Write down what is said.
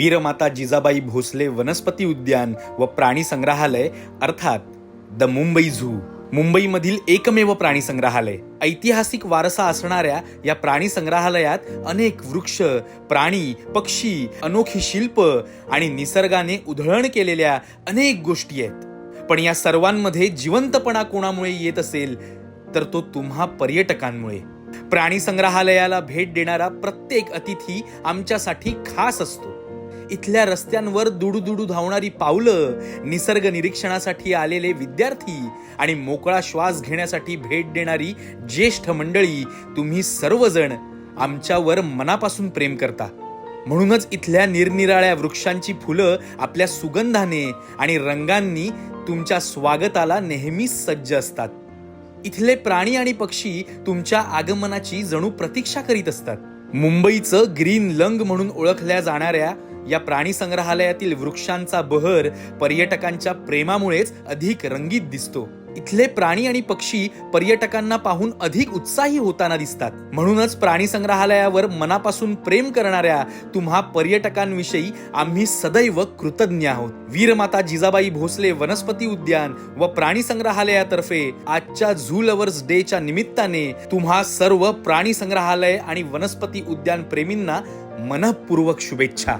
वीरमाता जिजाबाई भोसले वनस्पती उद्यान व प्राणी संग्रहालय अर्थात द मुंबई झू. मुंबईमधील एकमेव प्राणी संग्रहालय. ऐतिहासिक वारसा असणाऱ्या या प्राणी संग्रहालयात अनेक वृक्ष प्राणी पक्षी अनोखी शिल्प आणि निसर्गाने उधळण केलेल्या अनेक गोष्टी आहेत. पण या सर्वांमध्ये जिवंतपणा कोणामुळे येत असेल तर तो तुम्हा पर्यटकांमुळे. प्राणी संग्रहालयाला भेट देणारा प्रत्येक अतिथी आमच्यासाठी खास असतो. इथल्या रस्त्यांवर दुडूदुडू धावणारी पावलं निसर्ग निरीक्षणासाठी आलेले विद्यार्थी आणि मोकळा श्वास घेण्यासाठी भेट देणारी ज्येष्ठ मंडळी तुम्ही सर्वजण आमच्यावर मनापासून प्रेम करता. म्हणूनच इथल्या निरनिराळ्या वृक्षांची फुलं आपल्या सुगंधाने आणि रंगांनी तुमच्या स्वागताला नेहमीच सज्ज असतात. इथले प्राणी आणि पक्षी तुमच्या आगमनाची जणू प्रतीक्षा करीत असतात. मुंबईचं ग्रीन लंग म्हणून ओळखल्या जाणाऱ्या या प्राणी संग्रहालयातील वृक्षांचा बहर पर्यटकांच्या प्रेमामुळेच अधिक रंगीत दिसतो. इथले प्राणी आणि पक्षी पर्यटकांना पाहून अधिक उत्साही होताना दिसतात. म्हणूनच प्राणी संग्रहालयावर मनापासून प्रेम करणाऱ्या तुम्हा पर्यटकांविषयी आम्ही सदैव कृतज्ञ आहोत. वीरमाता जिजाबाई भोसले वनस्पती उद्यान व प्राणी संग्रहालयातर्फे आजच्या झू लवर्स डेच्या निमित्ताने तुम्हा सर्व प्राणी संग्रहालय आणि वनस्पती उद्यान प्रेमींना मनपूर्वक शुभेच्छा.